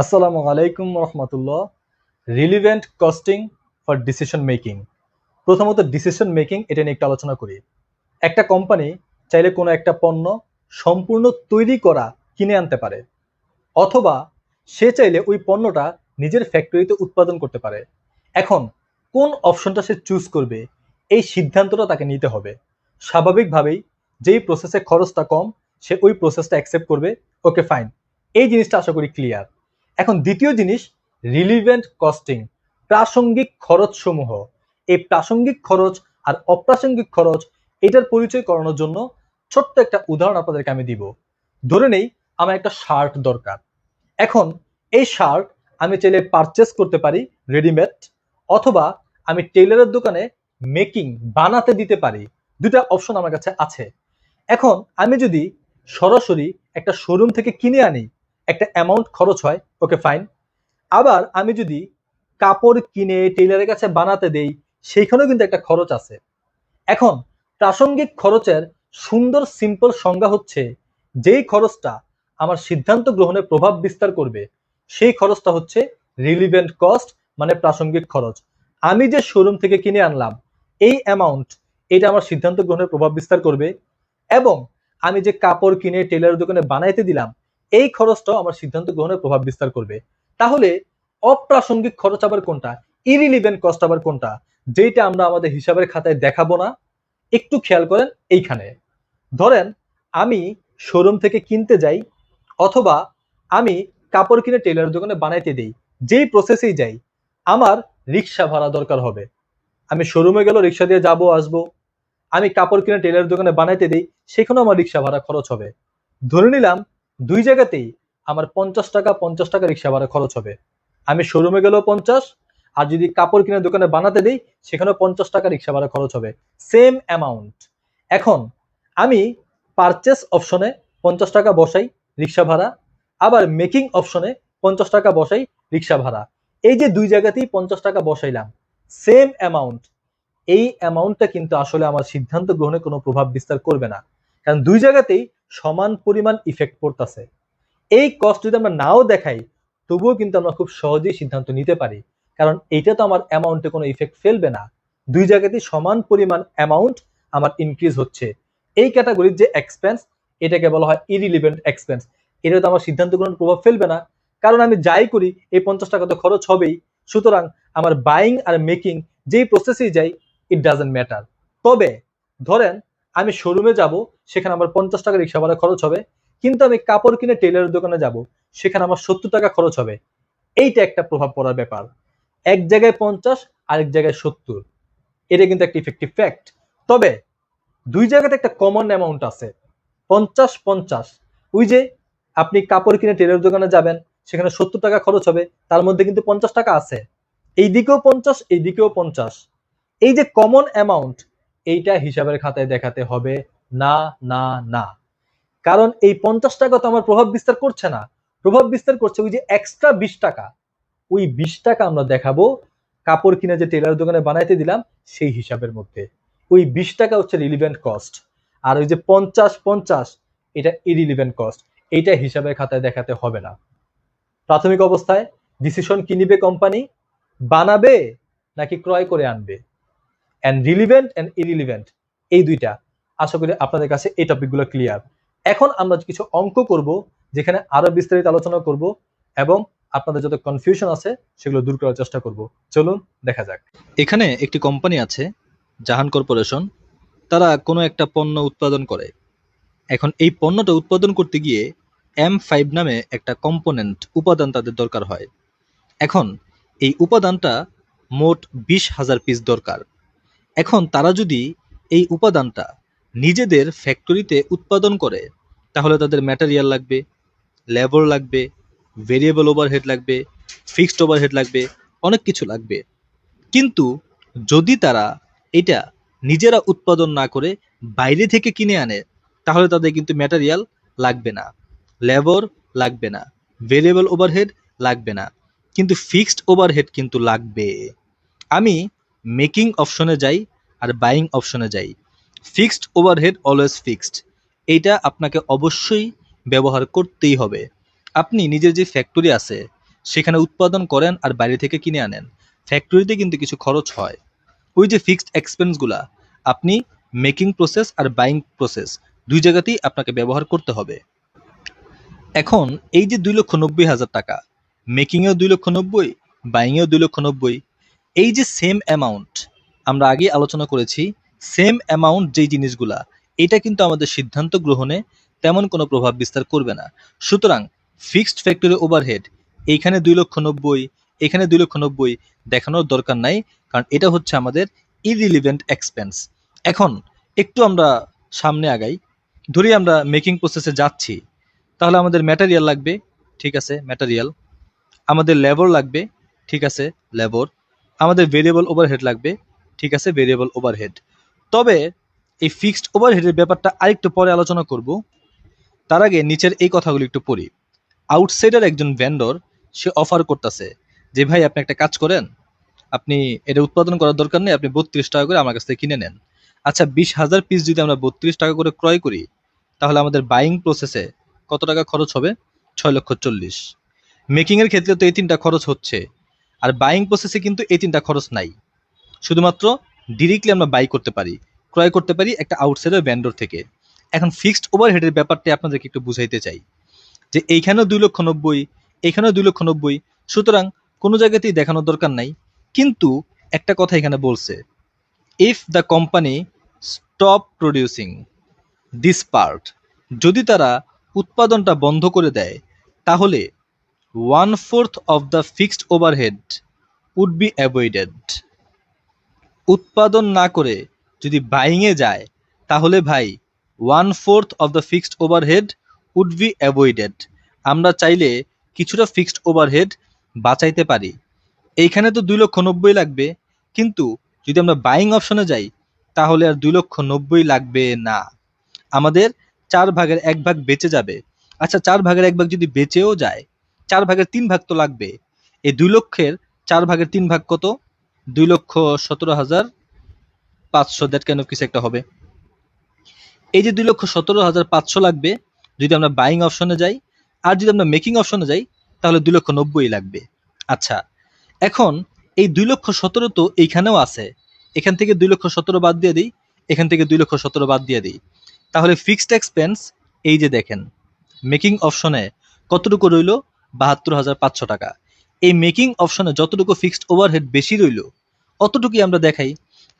আসসালামু আলাইকুম রহমতুল্লাহ। Relevant costing for decision making প্রথমত ডিসিশন মেকিং এটা নিয়ে একটু আলোচনা করি। একটা কোম্পানি চাইলে কোনো একটা পণ্য সম্পূর্ণ তৈরি করা কিনে আনতে পারে। অথবা সে চাইলে ওই পণ্যটা নিজের ফ্যাক্টরিতে উৎপাদন করতে পারে। এখন কোন অপশনটা সে চুজ করবে, এই সিদ্ধান্তটা তাকে নিতে হবে। স্বাভাবিকভাবেই যেই প্রসেসে খরচটা কম, সে ওই প্রসেসটা অ্যাকসেপ্ট করবে। ওকে ফাইন এই জিনিসটা আশা করি ক্লিয়ার এখন দ্বিতীয় জিনিস রিলিভেন্ট কস্টিং প্রাসঙ্গিক খরচ সমূহ এই প্রাসঙ্গিক খরচ আর অপ্রাসঙ্গিক খরচ, এটার পরিচয় করানোর জন্য ছোট্ট একটা উদাহরণ আপনাদেরকে আমি দিব। ধরে নেই, আমার একটা শার্ট দরকার। এখন এই শার্ট আমি চাইলে পারচেস করতে পারি রেডিমেড অথবা আমি টেইলারের দোকানে মেকিং বানাতে দিতে পারি। দুটা অপশন আমার কাছে আছে। এখন আমি যদি সরাসরি একটা শোরুম থেকে কিনে আনি একটা অ্যামাউন্ট খরচ হয় ওকে ফাইন আবার আমি যদি কাপড় কিনে টেইলারের কাছে বানাতে দেই, সেইখানেও কিন্তু একটা খরচ আছে। এখন, প্রাসঙ্গিক খরচের সুন্দর সিম্পল সংজ্ঞা হচ্ছে, যেই খরচটা আমার সিদ্ধান্ত গ্রহণে প্রভাব বিস্তার করবে, সেই খরচটা হচ্ছে রিলিভেন্ট কস্ট মানে প্রাসঙ্গিক খরচ। আমি যে শোরুম থেকে কিনে আনলাম, এই অ্যামাউন্ট এটা আমার সিদ্ধান্ত গ্রহণে প্রভাব বিস্তার করবে এবং আমি যে কাপড় কিনে টেলারের দোকানে বানাইতে দিলাম এই খরচটাও আমার সিদ্ধান্ত গ্রহণে প্রভাব বিস্তার করবে। তাহলে অপ্রাসঙ্গিক খরচ আবার কোনটা? ইরিলিভেন্ট কস্ট আবার কোনটা? যেটা আমরা আমাদের হিসাবের খাতায় দেখাবো না। একটু খেয়াল করেন এইখানে। ধরেন, আমি শোরুম থেকে কিনতে যাই, অথবা আমি কাপড় কিনে টেলারের দোকানে বানাইতে দিই, যেই প্রসেসেই যাই, আমার রিক্সা ভাড়া দরকার হবে। আমি শোরুমে গেল, রিক্সা দিয়ে যাব, আসব। আমি কাপড় কিনে টেলারের দোকানে বানাইতে দিই, সেখানেও আমার রিক্সা ভাড়া খরচ হবে। ধরে নিলাম দুই জায়গাতেই আমার পঞ্চাশ টাকা পঞ্চাশ টাকা রিক্সা ভাড়া খরচ হবে। আমি শোরুমে গেলেও পঞ্চাশ, আর যদি কাপড় কিনে দোকানে বানাতে দিই, সেখানেও পঞ্চাশ টাকা রিক্সা ভাড়া খরচ হবে। সেম অ্যামাউন্ট এখন আমি পারচেস অপশনে পঞ্চাশ টাকা বসাই রিক্সা ভাড়া, আবার মেকিং অপশনে পঞ্চাশ টাকা বসাই রিক্সা ভাড়া। এই যে দুই জায়গাতেই পঞ্চাশ টাকা বসাইলাম সেম অ্যামাউন্ট এই অ্যামাউন্টটা কিন্তু আসলে আমার সিদ্ধান্ত গ্রহণে কোনো প্রভাব বিস্তার করবে না। কারণ দুই জায়গাতেই সমান পরিমাণ ইফেক্ট পড়তেছে। এই কস্ট যদি আমরা নাও দেখাই, তবুও কিন্তু আমরা খুব সহজেই সিদ্ধান্ত নিতে পারি। কারণ এইটা তো আমার অ্যামাউন্টে কোনো ইফেক্ট ফেলবে না। দুই জায়গাতেই সমান পরিমাণ অ্যামাউন্ট আমার ইনক্রিজ হচ্ছে। এই ক্যাটাগরির যে এক্সপেন্স এটাকে বলা হয় ইরিলিভেন্ট এক্সপেন্স এটা তো আমার সিদ্ধান্ত গ্রহণ প্রভাব ফেলবে না। কারণ আমি যাই করি, এই পঞ্চাশ টাকা তো খরচ হবেই। সুতরাং আমার বাইং আর মেকিং যেই প্রসেসেই যাই ইট ডাজেন্ট ম্যাটার তবে ধরেন আমি শোরুমে যাব, সেখানে আমার পঞ্চাশ টাকা রিক্সা ভাড়া খরচ হবে, কিন্তু আমি কাপড় কিনে টেলারের দোকানে যাব, সেখানে আমার সত্তর টাকা খরচ হবে। এইটা একটা প্রভাব পড়ার ব্যাপার। এক জায়গায় পঞ্চাশ, আরেক জায়গায় সত্তর। এটা কিন্তু একটা ইফেক্টিভ ফ্যাক্ট তবে, দুই জায়গাতে একটা কমন অ্যামাউন্ট আছে। পঞ্চাশ পঞ্চাশ। ওই যে, আপনি কাপড় কিনে টেলারের দোকানে যাবেন, সেখানে সত্তর টাকা খরচ হবে, তার মধ্যে কিন্তু পঞ্চাশ টাকা আছে। এই দিকেও পঞ্চাশ এই দিকেও পঞ্চাশ। এই যে কমন অ্যামাউন্ট এইটা হিসাবের খাতায় দেখাতে হবে। না না না। কারণ এই পঞ্চাশ টাকা তো আমার প্রভাব বিস্তার করছে না। প্রভাব বিস্তার করছে ওই যে এক্সট্রা বিশ টাকা। ওই বিশ টাকা আমরা দেখাবো। কাপড় কিনে যে টেলার দোকানে বানাইতে দিলাম, সেই হিসাবের মধ্যে। ওই বিশ টাকা হচ্ছে রিলিভেন্ট কস্ট আর ওই যে পঞ্চাশ পঞ্চাশ, এটা ইরিলিভেন্ট কস্ট এইটা হিসাবের খাতায় দেখাতে হবে না। প্রাথমিক অবস্থায় ডিসিশন কি নিবে কোম্পানি বানাবে নাকি ক্রয় করে আনবে? অ্যান্ড রিলিভেন্ট অ্যান্ড ইরিলিভেন্ট এই দুইটা। আশা করি আপনাদের কাছে এই টপিকগুলো ক্লিয়ার এখন আমরা কিছু অঙ্ক করব, যেখানে আরও বিস্তারিত আলোচনা করব এবং আপনাদের যত কনফিউশন আছে, সেগুলো দূর করার চেষ্টা করব। চলুন, দেখা যাক। এখানে একটি কোম্পানি আছে, জাহান কর্পোরেশন। তারা কোনো একটা পণ্য উৎপাদন করে। এখন এই পণ্যটা উৎপাদন করতে গিয়ে এম ফাইভ নামে একটা কম্পোনেন্ট উপাদান তাদের দরকার হয়। এখন এই উপাদানটা মোট বিশ হাজার পিস দরকার। এখন তারা যদি এই উপাদানটা নিজেদের ফ্যাক্টরিতে উৎপাদন করে, তাহলে তাদের ম্যাটেরিয়াল লাগবে লেবার লাগবে ভেরিয়েবল ওভারহেড লাগবে ফিক্সড ওভারহেড লাগবে, অনেক কিছু লাগবে। কিন্তু যদি তারা এটা নিজেরা উৎপাদন না করে বাইরে থেকে কিনে আনে, তাহলে তাদের কিন্তু ম্যাটেরিয়াল লাগবে না। লেবার লাগবে না ভেরিয়েবল ওভারহেড লাগবে না। কিন্তু ফিক্সড ওভারহেড কিন্তু লাগবে। আমি মেকিং অপশনে যাই আর বাইং অপশনে যাই। ফিক্সড ওভারহেড অলওয়েজ ফিক্সড এইটা আপনাকে অবশ্যই ব্যবহার করতেই হবে। আপনি নিজের যে ফ্যাক্টরি আছে, সেখানে উৎপাদন করেন আর বাইরে থেকে কিনে আনেন। ফ্যাক্টরিতে কিন্তু কিছু খরচ হয়। ওই যে ফিক্সড এক্সপেন্সগুলা আপনি মেকিং প্রসেস আর বাইং প্রসেস দুই জায়গাতেই আপনাকে ব্যবহার করতে হবে। এখন এই যে দুই লক্ষ নব্বই হাজার টাকা মেকিংয়েও দুই লক্ষ নব্বই বাইংয়েও দুই লক্ষ নব্বই এই যে সেম অ্যামাউন্ট আমরা আগে আলোচনা করেছি সেম অ্যামাউন্ট যেই জিনিসগুলা, এটা কিন্তু আমাদের সিদ্ধান্ত গ্রহণে তেমন কোনো প্রভাব বিস্তার করবে না। সুতরাং ফিক্সড ফ্যাক্টরি ওভারহেড এইখানে দুই লক্ষ নব্বই, এখানে দুই লক্ষ নব্বই দেখানোর দরকার নাই, কারণ এটা হচ্ছে আমাদের ইরিলিভেন্ট এক্সপেন্স এখন একটু আমরা সামনে আগাই, ধরি আমরা মেকিং প্রসেসে যাচ্ছি, তাহলে আমাদের ম্যাটেরিয়াল লাগবে, ঠিক আছে ম্যাটেরিয়াল আমাদের লেবর লাগবে, ঠিক আছে লেবর আমাদের ভেরিয়েবল ওভারহেড লাগবে, ঠিক আছে ভেরিয়েবল ওভারহেড তবে এই ফিক্সড ওভারহেডের ব্যাপারটা আরেকটু পরে আলোচনা করব। তার আগে নিচের এই কথাগুলো একটু পড়ি। আউটসাইডার একজন ভেন্ডর সে অফার করতেছে যে, ভাই, আপনি একটা কাজ করেন, আপনি এটা উৎপাদন করার দরকার নেই, আপনি বত্রিশ টাকা করে আমার কাছ থেকে কিনে নেন। আচ্ছা বিশ হাজার পিস যদি আমরা বত্রিশ টাকা করে ক্রয় করি, তাহলে আমাদের বাইং প্রসেসে কত টাকা খরচ হবে? ছয় লক্ষ চল্লিশ। মেকিংয়ের ক্ষেত্রে তো এই তিনটা খরচ হচ্ছে। আর বাইং প্রসেসে কিন্তু এই তিনটা খরচ নাই। শুধুমাত্র ডিরেক্টলি আমরা বাই করতে পারি, ক্রয় করতে পারি একটা আউটসাইডার ভ্যান্ডর থেকে। এখন ফিক্সড ওভারহেডের ব্যাপারটা আপনাদেরকে একটু বুঝাইতে চাই। যে এইখানেও দুই লক্ষ নব্বই, এখানেও দুই লক্ষ নব্বই, সুতরাং কোনো জায়গাতেই দেখানোর দরকার নাই। কিন্তু একটা কথা এখানে বলছে if the company stop producing this part যদি তারা উৎপাদনটা বন্ধ করে দেয়, তাহলে fourth of the fixed overhead would be avoided. উৎপাদন না করে যদি বাইংয়ে যায়, তাহলে ভাই one fourth of the fixed overhead would be avoided. আমরা চাইলে কিছুটা ফিক্সড ওভারহেড বাঁচাইতে পারি। এইখানে তো দুই লক্ষ নব্বই লাগবে, কিন্তু যদি আমরা বাইং অপশনে যাই, তাহলে আর দুই লক্ষ নব্বই লাগবে না। আমাদের চার ভাগের এক ভাগ বেঁচে যাবে। আচ্ছা চার ভাগের এক ভাগ যদি বেঁচেও যায় চার ভাগের তিন ভাগ তো লাগবে। এই দুই লক্ষের চার ভাগের তিন ভাগ কত? দুই লক্ষ সতেরো হাজার পাঁচশো। দ্যাট কেন কিছু একটা হবে। এই যে দুই লক্ষ সতেরো হাজার পাঁচশো লাগবে, যদি আমরা বাইং অপশনে যাই, আর যদি আমরা মেকিং অপশনে যাই, তাহলে দুই লক্ষ নব্বই লাগবে। আচ্ছা এখন এই দুই লক্ষ সতেরো তো এইখানেও আছে। এখান থেকে দুই লক্ষ সতেরো বাদ দিয়ে দিই, এখান থেকে দুই লক্ষ সতেরো বাদ দিয়ে দিই। তাহলে ফিক্সড এক্সপেন্স এই যে দেখেন মেকিং অপশনে কতটুকু রইল? বাহাত্তর হাজার পাঁচশো টাকা। এই মেকিং অপশনে যতটুকু ফিক্সড ওভারহেড বেশি রইল, অতটুকুই আমরা দেখাই।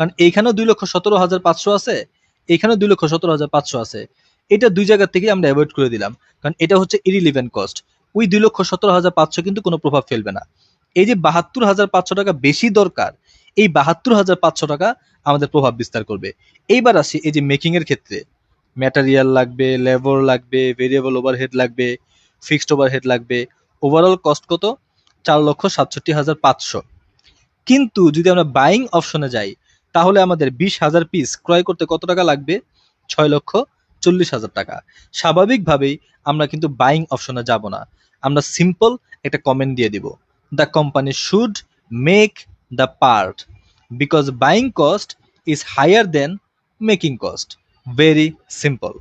কারণ এইখানেও দুই লক্ষ সতেরো হাজার পাঁচশো আছে এখানেও দুই লক্ষ সতেরো হাজার পাঁচশো আছে। এটা দুই জায়গা থেকে আমরা অ্যাভয়েড করে দিলাম। কারণ এটা হচ্ছে ইরিলিভেন্ট কস্ট ওই দুই লক্ষ সতেরো হাজার পাঁচশো কিন্তু কোনো প্রভাব ফেলবে না। এই যে বাহাত্তর হাজার পাঁচশো টাকা বেশি দরকার, এই বাহাত্তর হাজার পাঁচশো টাকা আমাদের প্রভাব বিস্তার করবে। এইবার আসি এই যে মেকিং এর ক্ষেত্রে। ম্যাটেরিয়াল লাগবে লেবার লাগবে ভেরিয়েবল ওভারহেড লাগবে ফিক্সড ওভারহেড লাগবে। ওভারঅল কস্ট কত? চার লক্ষ সাতষট্টি হাজার পাঁচশো। কিন্তু যদি আমরা বাইং অপশনে যাই, তাহলে আমাদের বিশ হাজার পিস ক্রয় করতে কত টাকা লাগবে? ছয় লক্ষ চল্লিশ হাজার টাকা। স্বাভাবিকভাবেই আমরা কিন্তু বাইং অপশনে যাব না। আমরা সিম্পল একটা কমেন্ট দিয়ে দিব। The company should make the part because buying cost is higher than making cost very simple